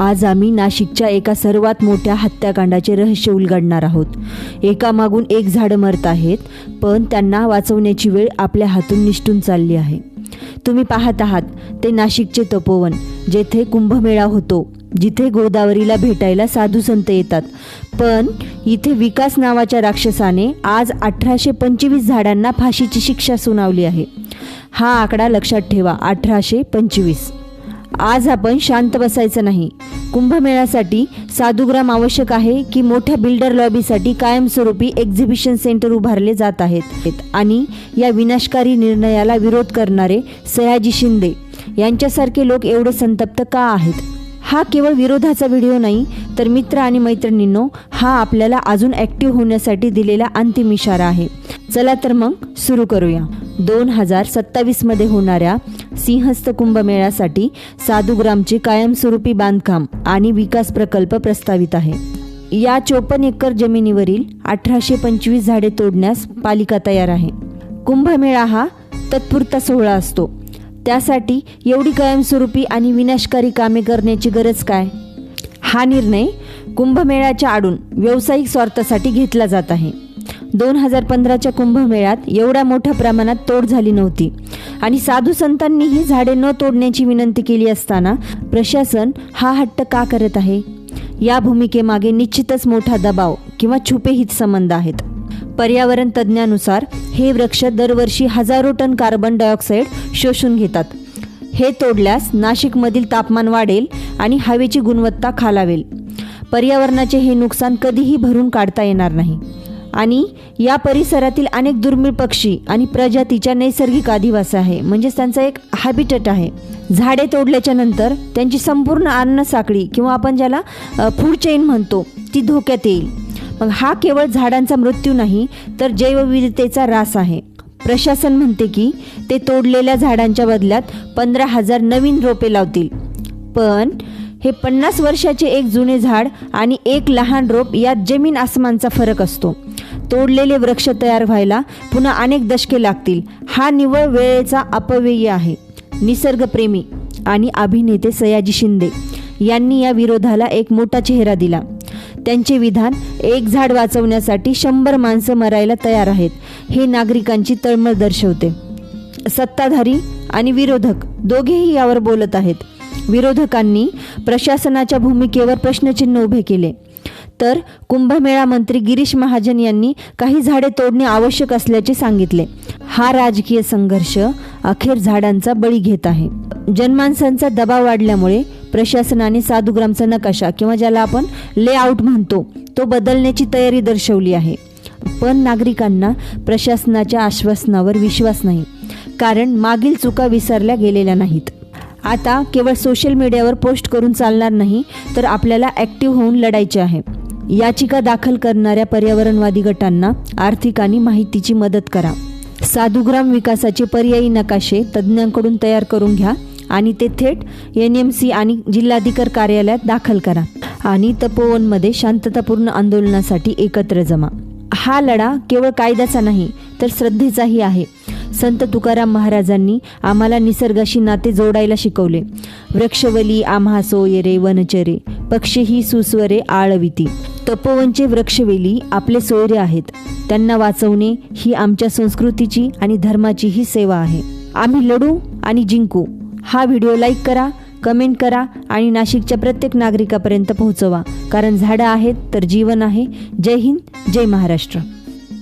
आज आम्ही नाशिकच्या एका सर्वात मोठ्या हत्याकांडाचे रहस्य उलगडणार आहोत. एकामागून एक झाडं मरत आहेत पण त्यांना वाचवण्याची वेळ आपल्या हातून निष्ठून चालली आहे. तुम्ही पाहत आहात ते नाशिकचे तपोवन जेथे कुंभमेळा होतो जिथे गोदावरीला भेटायला साधू संत येतात. पण इथे विकास नावाच्या राक्षसाने आज अठराशे पंचवीस झाडांना फाशीची शिक्षा सुनावली आहे. हा आकडा लक्षात ठेवा अठराशे पंचवीस. आज आपण शांत बसायचं नाही. कुंभमेळ्यासाठी साधुग्राम आवश्यक आहे की मोठ्या बिल्डर लॉबीसाठी कायमस्वरूपी एक्झिबिशन सेंटर उभारले जात आहेत आणि या विनाशकारी निर्णयाला विरोध करणारे सयाजी शिंदे यांच्यासारखे लोक एवढे संतप्त का आहेत? हा केवळ विरोधाचा व्हिडिओ नाही तर मित्र आणि मैत्रिणींनो हा आपल्याला अजून ॲक्टिव्ह होण्यासाठी दिलेला अंतिम इशारा आहे. चला तर मग सुरू करूया. दोन हजार सत्तावीसमध्ये होणाऱ्या सिंहस्थ कुंभमेळ्यासाठी साधुग्रामची कायमस्वरूपी बांधकाम आणि विकास प्रकल्प प्रस्तावित आहे. या चोपन्न एकर जमिनीवरील अठराशे पंचवीस झाडे तोडण्यास पालिका तयार आहे. कुंभमेळा हा तत्पुरता सोहळा असतो. त्यासाठी एवढी कायमस्वरूपी आणि विनाशकारी कामे करण्याची गरज काय? हा निर्णय कुंभमेळ्याच्या आडून व्यावसायिक स्वार्थासाठी घेतला जात आहे. दोन हजार पंधराच्या कुंभमेळ्यात एवढ्या मोठ्या प्रमाणात तोड झाली नव्हती. आणि साधू संतांनीही झाडे न तोडण्याची विनंती केली असताना प्रशासन हा हट्ट का करत आहे? या भूमिकेमागे निश्चितच मोठा दबाव किंवा छुपे हित संबंध आहेत. पर्यावरण तज्ज्ञानुसार हे वृक्ष दरवर्षी हजारो टन कार्बन डायऑक्साईड शोषून घेतात. हे तोडल्यास नाशिकमधील तापमान वाढेल आणि हवेची गुणवत्ता खालावेल. पर्यावरणाचे हे नुकसान कधीही भरून काढता येणार नाही. आणि या परिसरातील अनेक दुर्मिळ पक्षी आणि प्रजातीच्या नैसर्गिक आदिवास आहे. म्हणजेच त्यांचा एक हॅबिटेट आहे. झाडे तोडल्याच्या नंतर त्यांची संपूर्ण अन्न साखळी किंवा आपण ज्याला फूड चेन म्हणतो ती धोक्यात येईल. मग हा केवळ झाडांचा मृत्यू नाही तर जैवविविधतेचा ऱ्हास आहे. प्रशासन म्हणते की ते तोडलेल्या झाडांच्या बदल्यात पंधरा हजार नवीन रोपे लावतील. पण हे पन्नास वर्षाचे एक जुने झाड आणि एक लहान रोप यात जमीन आसमानचा फरक असतो. तोडलेले वृक्ष तयार व्हायला पुन्हा अनेक दशके लागतील. हा निव्वळ वेळेचा अपव्यय आहे. निसर्गप्रेमी आणि अभिनेते सयाजी शिंदे यांनी या विरोधाला एक मोठा चेहरा दिला. त्यांचे विधान एक झाड वाचवण्यासाठी शंभर माणसं मरायला तयार आहेत हे नागरिकांची तळमळ दर्शवते. सत्ताधारी आणि विरोधक दोघेही यावर बोलत आहेत. विरोधकांनी प्रशासनाच्या भूमिकेवर प्रश्नचिन्ह उभे केले. तर कुंभमेळा मंत्री गिरीश महाजन यांनी काही झाडे तोडणे आवश्यक असल्याचे सांगितले. हा राजकीय संघर्ष अखेर झाडांचा बळी घेत आहे. जनमानसांचा दबाव वाढल्यामुळे प्रशासनाने साधुग्रामचा नकाशा किंवा ज्याला आपण लेआउट म्हणतो तो बदलण्याची तयारी दर्शवली आहे. पण नागरिकांना प्रशासनाच्या आश्वासनावर विश्वास नाही कारण मागील चुका विसरल्या गेलेल्या नाहीत. आता केवळ सोशल मीडियावर पोस्ट करून चालणार नाही तर आपल्याला ॲक्टिव्ह होऊन लढायचे आहे. याचिका दाखल करणाऱ्या पर्यावरणवादी गटांना आर्थिक आणि माहितीची मदत करा. साधुग्राम विकासाचे पर्यायी नकाशे तज्ज्ञांकडून तयार करून घ्या आणि ते थेट एन एम सी आणि जिल्हाधिकार कार्यालयात दाखल करा आणि तपोवनमध्ये शांततापूर्ण आंदोलनासाठी एकत्र जमा. हा लढा केवळ कायद्याचा नाही तर श्रद्धेचाही आहे. संत तुकाराम महाराजांनी आम्हाला निसर्गाशी नाते जोडायला शिकवले. वृक्षवली आम्हा सोयरे वनचरे पक्षी सुस्वरे आळविती. तपोवनचे वृक्षवेली आपले सोयरे आहेत. त्यांना वाचवणे ही आमच्या संस्कृतीची आणि धर्माची ही सेवा आहे. आम्ही लढू आणि जिंकू. हा व्हिडिओ लाईक करा कमेंट करा आणि नाशिकच्या प्रत्येक नागरिकापर्यंत पोहोचवा. कारण झाडं आहेत तर जीवन आहे. जय हिंद जय महाराष्ट्र.